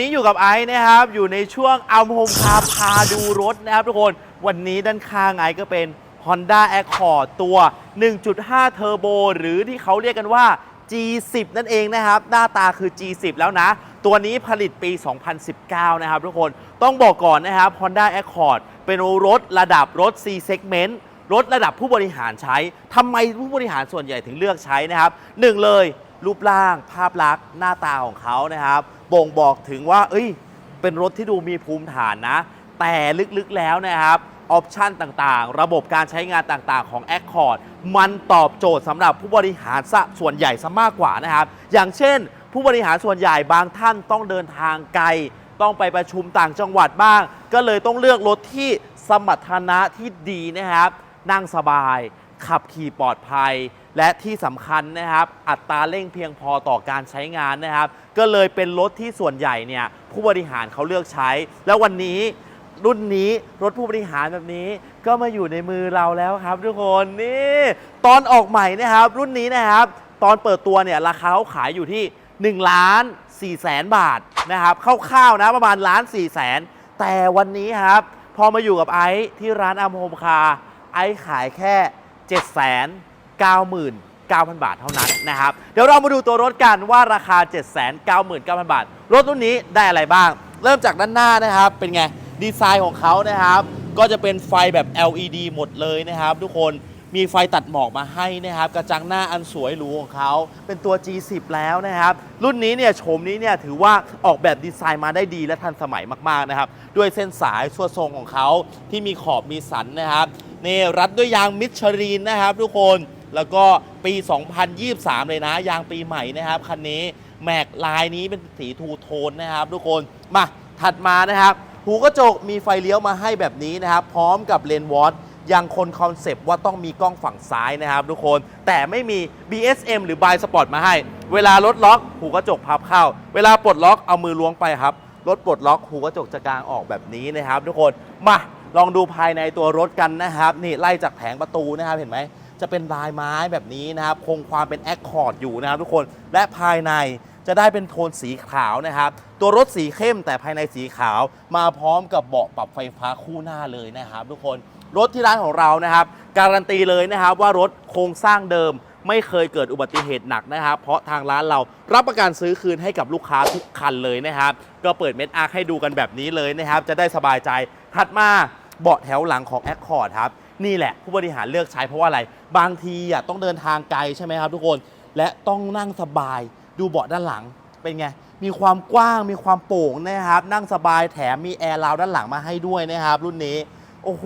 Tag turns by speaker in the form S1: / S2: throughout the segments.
S1: นี้อยู่กับไอซ์นะครับ อยู่ในช่วงอัมโฮมคาพาดูรถนะครับทุกคนวันนี้ด้านข้างไอซ์ก็เป็น Honda Accord ตัว 1.5 Turbo หรือที่เขาเรียกกันว่า G10 นั่นเองนะครับ หน้าตาคือ G10 แล้วนะ ตัวนี้ผลิตปี 2019 นะครับทุกคนต้องบอกก่อนนะครับ Honda Accord เป็นรถระดับรถ C segment รถระดับผู้บริหารใช้ ทำไมผู้บริหารส่วนใหญ่ถึงเลือกใช้นะครับหนึ่งเลยรูปร่างภาพลักษณ์หน้าตาของเขานะครับ บ่งบอกถึงว่า เอ้ย เป็นรถที่ดูมีภูมิฐานนะ แต่ลึกๆแล้วนะครับออปชันต่างๆ ระบบการใช้งานต่างๆ ของ Accord มันตอบโจทย์สำหรับผู้บริหารส่วนใหญ่ซะมากกว่านะครับ อย่างเช่น ผู้บริหารส่วนใหญ่บางท่านต้องเดินทางไกล ต้องไปประชุมต่างจังหวัดบ้าง ก็เลยต้องเลือกรถที่สมรรถนะที่ดีนะครับ นั่งสบาย ขับขี่ปลอดภัย และที่สำคัญนะครับ อัตราเร่งเพียงพอต่อการใช้งานนะครับ ก็เลยเป็นรถที่ส่วนใหญ่เนี่ยผู้บริหารเขาเลือกใช้ แล้ววันนี้รุ่นนี้รถผู้บริหารแบบนี้ก็มาอยู่ในมือเราแล้วครับทุกคนนี่ตอนออกใหม่นะครับ รุ่นนี้นะครับ ตอนเปิดตัวเนี่ยราคาเขาขายอยู่ที่ 1 ล้าน4แสนบาทนะครับคร่าวๆนะประมาณล้าน4แสนแต่วันนี้ครับ พอมาอยู่กับไอซ์ที่ร้านอัมโฮมคาไอซ์ขายแค่ 7 9 9 0 0 0 บาทเท่านั้นนะครับ เดี๋ยวเรามาดูตัวรถกันว่าราคา 7 9 9 0 0 0 บาท รถรุ่นนี้ได้อะไรบ้าง เริ่มจากด้านหน้านะครับ เป็นไง ดีไซน์ของเขานะครับ ก็จะเป็นไฟแบบ LED หมดเลยนะครับ ทุกคนมีไฟตัดหมอกมาให้นะครับ กระจังหน้าอันสวยหรูของเขา เป็นตัว G10 แล้วนะครับ รุ่นนี้เนี่ยโฉมนี้เนี่ยถือว่าออกแบบดีไซน์มาได้ดีและทันสมัยมาก ๆ นะครับ ด้วยเส้นสายส่วนทรงของเขาที่มีขอบมีสันนะครับ นี่รัดด้วยยางมิชลีนนะครับทุกคนแล้วก็ปี 2023 เลยนะ ยางปีใหม่นะครับคันนี้แม็กลายนี้เป็นสีทูโทนนะครับ ทุกคนมาถัดมานะครับ หูกระจกมีไฟเลี้ยวมาให้แบบนี้นะครับ พร้อมกับเลนวอตยังคนคอนเซปต์ว่าต้องมีกล้องฝั่งซ้ายนะครับ ทุกคนแต่ไม่มี BSM หรือ By Spot มาให้ เวลารถล็อก หูกระจกพับเข้า เวลาปลดล็อกเอามือล้วงไปครับรถปลดล็อกหูกระจกจะกลางออกแบบนี้นะครับ ทุกคนมา ลองดูภายในตัวรถกันนะครับ นี่ไล่จากแผงประตูนะครับเห็นไหม จะเป็นลายไม้แบบนี้นะครับ คงความเป็นแอคคอร์ดอยู่นะครับทุกคนและภายในจะได้เป็นโทนสีขาวนะครับ ตัวรถสีเข้มแต่ภายในสีขาว มาพร้อมกับเบาะปรับไฟฟ้าคู่หน้าเลยนะครับ ทุกคนรถที่ร้านของเรานะครับ การันตีเลยนะครับว่ารถโครงสร้างเดิม ไม่เคยเกิดอุบัติเหตุหนักนะครับ เพราะทางร้านเรารับประกันซื้อคืนให้กับลูกค้าทุกคันเลยนะครับ ก็เปิดเม็ดอาร์ให้ดูกันแบบนี้เลยนะครับ จะได้สบายใจ ถัดมาเบาะแถวหลังของ Accord ครับ นี่แหละผู้บริหารเลือกใช้เพราะว่าอะไร บางทีอะต้องเดินทางไกลใช่ไหมครับทุกคน และต้องนั่งสบายดูเบาะด้านหลังเป็นไง มีความกว้างมีความโปร่งนะครับ นั่งสบายแถมมีแอร์ราวด้านหลังมาให้ด้วยนะครับ รุ่นนี้ โอ้โห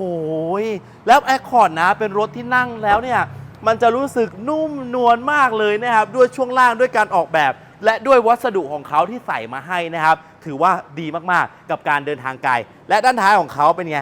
S1: แล้ว Accord นะ เป็นรถที่นั่งแล้วเนี่ยมันจะรู้สึกนุ่มนวลมากเลยนะครับ ด้วยช่วงล่างด้วยการออกแบบ และด้วยวัสดุของเขาที่ใส่มาให้นะครับ ถือว่าดีมากๆ กับการเดินทางไกล และด้านท้ายของเขาเป็นไง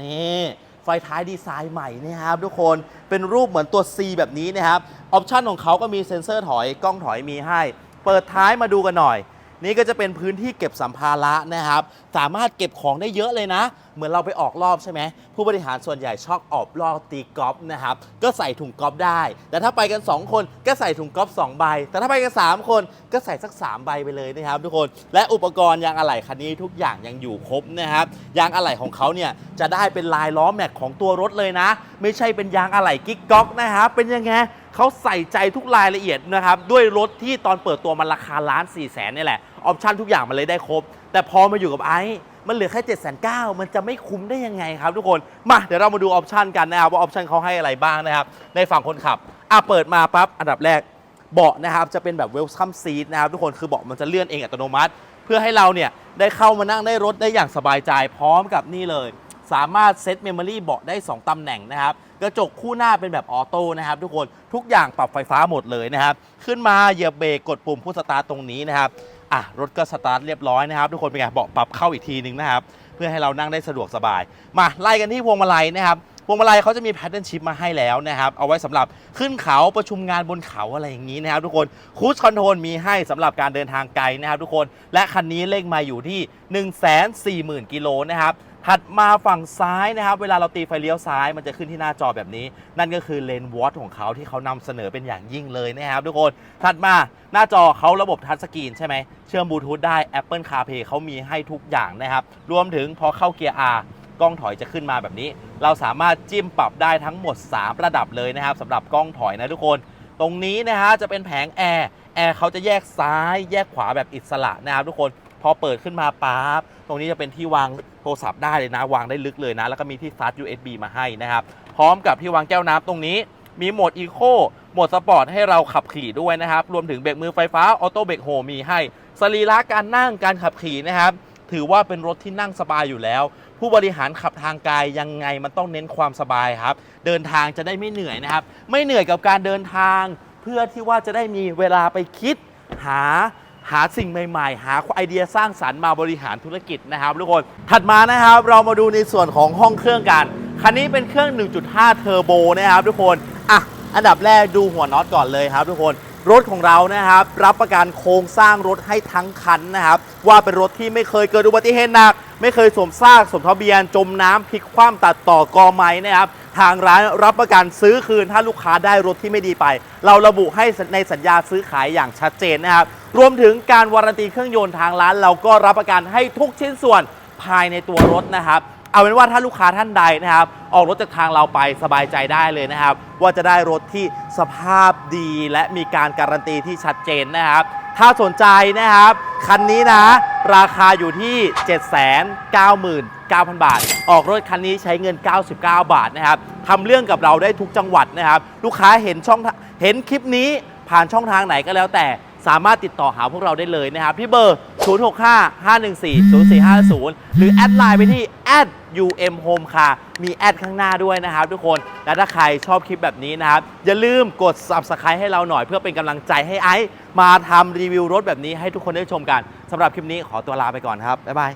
S1: นี่ไฟท้ายดีไซน์ใหม่นะครับทุกคนเป็นรูปเหมือนตัว C แบบนี้นะครับ ออปชันของเขาก็มีเซ็นเซอร์ถอยกล้องถอยมีให้ เปิดท้ายมาดูกันหน่อย นี่ก็จะเป็นพื้นที่เก็บสัมภาระนะครับ สามารถเก็บของได้เยอะเลยนะ เหมือนเราไปออกรอบใช่ไหม ผู้บริหารส่วนใหญ่ชอบออกรอบตีกอล์ฟนะครับ ก็ใส่ถุงกอล์ฟได้ แต่ถ้าไปกัน 2 คนก็ใส่ถุงกอล์ฟ2ใบ แต่ถ้าไปกัน 3 คนก็ใส่สัก 3 ใบไปเลยนะครับทุกคน และอุปกรณ์ยางอะไหล่คันนี้ทุกอย่างยังอยู่ครบนะครับ ยางอะไหล่ของเขาเนี่ยจะได้เป็นลายล้อแม็กของตัวรถเลยนะ ไม่ใช่เป็นยางอะไหล่กิ๊กก๊อกนะครับ เป็นยังไง เขาใส่ใจทุกรายละเอียดนะครับ ด้วยรถที่ตอนเปิดตัวมันราคาล้าน4แสนนี่แหละ ออปชันทุกอย่างมันเลยได้ครบ แต่พอมาอยู่กับไอซ์มันเหลือแค่7 9 0 0 0มันจะไม่คุ้มได้ยังไงครับทุกคน มาเดี๋ยวเรามาดูออปชันกันนะครับว่าออปชันเขาให้อะไรบ้างนะครับ ในฝั่งคนขับอะเปิดมาปั๊บอันดับแรกเบาะนะครับจะเป็นแบบ welcome seat นะครับทุกคนคือเบาะมันจะเลื่อนเองอัตโนมัติ เพื่อให้เราเนี่ยได้เข้ามานั่งได้รถได้อย่างสบายใจพร้อมกับนี่เลย สามารถเซตเมมโมรี่เบาะได้ 2ตำแหน่งนะครับ กระจกคู่หน้าเป็นแบบออโต้นะครับทุกคนทุกอย่างปรับไฟฟ้าหมดเลยนะครับ ขึ้นมาเหยียบเบรกกดปุ่มพุชสตาร์ตรงนี้นะครับอะรถก็สตาร์ทเรียบร้อยนะครับ ทุกคนเป็นไงเบาะปรับเข้าอีกทีนึงนะครับ เพื่อให้เรานั่งได้สะดวกสบาย มาไล่กันที่พวงมาลัยนะครับพวงมาลัยเขาจะมีแพทเทิร์นชิพมาให้แล้วนะครับ เอาไว้สำหรับขึ้นเขาประชุมงานบนเขาอะไรอย่างนี้นะครับ ทุกคนคูชคอนโทรลมีให้สำหรับการเดินทางไกลนะครับ ทุกคนและคันนี้เลขมาอยู่ที่ 1 4 0 0 0 0กิโลนะครับ ถัดมาฝั่งซ้ายนะครับ เวลาเราตีไฟเลี้ยวซ้ายมันจะขึ้นที่หน้าจอแบบนี้ นั่นก็คือเลนวอตของเขาที่เขานำเสนอเป็นอย่างยิ่งเลยนะครับทุกคน ถัดมาหน้าจอเขาระบบทัชสกรีนใช่ไหม เชื่อมบลูทูธได้ Apple CarPlay เขามีให้ทุกอย่างนะครับ รวมถึงพอเข้าเกียร์ R กล้องถอยจะขึ้นมาแบบนี้ เราสามารถจิ้มปรับได้ทั้งหมด 3 ระดับเลยนะครับสำหรับกล้องถอยนะทุกคน ตรงนี้นะฮะจะเป็นแผงแอร์แอร์เขาจะแยกซ้ายแยกขวาแบบอิสระนะครับทุกคนพอเปิดขึ้นมาปั๊บตรงนี้จะเป็นที่วาง โทรศัพท์ได้เลยนะ วางได้ลึกเลยนะ แล้วก็มีที่ชาร์จ USB มาให้นะครับ พร้อมกับที่วางแก้วน้ำตรงนี้ มีโหมดอีโคโหมดสปอร์ตให้เราขับขี่ด้วยนะครับ รวมถึงเบรกมือไฟฟ้าออโต้เบรกโฮมีให้สรีระการนั่งการขับขี่นะครับ ถือว่าเป็นรถที่นั่งสบายอยู่แล้ว ผู้บริหารขับทางไกลยังไงมันต้องเน้นความสบายครับ เดินทางจะได้ไม่เหนื่อยนะครับ ไม่เหนื่อยกับการเดินทาง เพื่อที่ว่าจะได้มีเวลาไปคิดหา หาสิ่งใหม่ ๆ หาไอเดียสร้างสรรค์มาบริหารธุรกิจนะครับทุกคน ถัดมานะครับเรามาดูในส่วนของห้องเครื่องกัน คันนี้เป็นเครื่อง 1.5 เทอร์โบนะครับทุกคน อะ อันดับแรกดูหัวน็อตก่อนเลยครับทุกคน รถของเรานะครับ รับประกันโครงสร้างรถให้ทั้งคันนะครับ ว่าเป็นรถที่ไม่เคยเกิดอุบัติเหตุหนัก ไม่เคยสวมซากสวมทะเบียน จมน้ำพลิกคว่ำตัดต่อกอไม้นะครับ ทางร้านรับประกันซื้อคืนถ้าลูกค้าได้รถที่ไม่ดีไป เราระบุให้ในสัญญาซื้อขายอย่างชัดเจนนะครับ รวมถึงการวารันตีเครื่องยนต์ทางร้าน เราก็รับประกันให้ทุกชิ้นส่วนภายในตัวรถนะครับ เอาเป็นว่าถ้าลูกค้าท่านใดนะครับ ออกรถจากทางเราไปสบายใจได้เลยนะครับ ว่าจะได้รถที่สภาพดีและมีการการันตีที่ชัดเจนนะครับถ้าสนใจนะครับ คันนี้นะ ราคาอยู่ที่ 799,000 บาท ออกรถคันนี้ใช้เงิน 99 บาทนะครับทำเรื่องกับเราได้ทุกจังหวัดนะครับ ลูกค้าเห็นช่องทางเห็นคลิปนี้ผ่านช่องทางไหนก็แล้วแต่ สามารถติดต่อหาพวกเราได้เลยนะครับที่เบอร์ 0655140450 หรือแอดไลน์ไปที่ @um home car มีแอดข้างหน้าด้วยนะครับทุกคน และถ้าใครชอบคลิปแบบนี้นะครับ อย่าลืมกด subscribe ให้เราหน่อยเพื่อเป็นกำลังใจให้ไอซ์มาทำรีวิวรถแบบนี้ให้ทุกคนได้ชมกันสำหรับคลิปนี้ขอตัวลาไปก่อนครับ บ๊ายบาย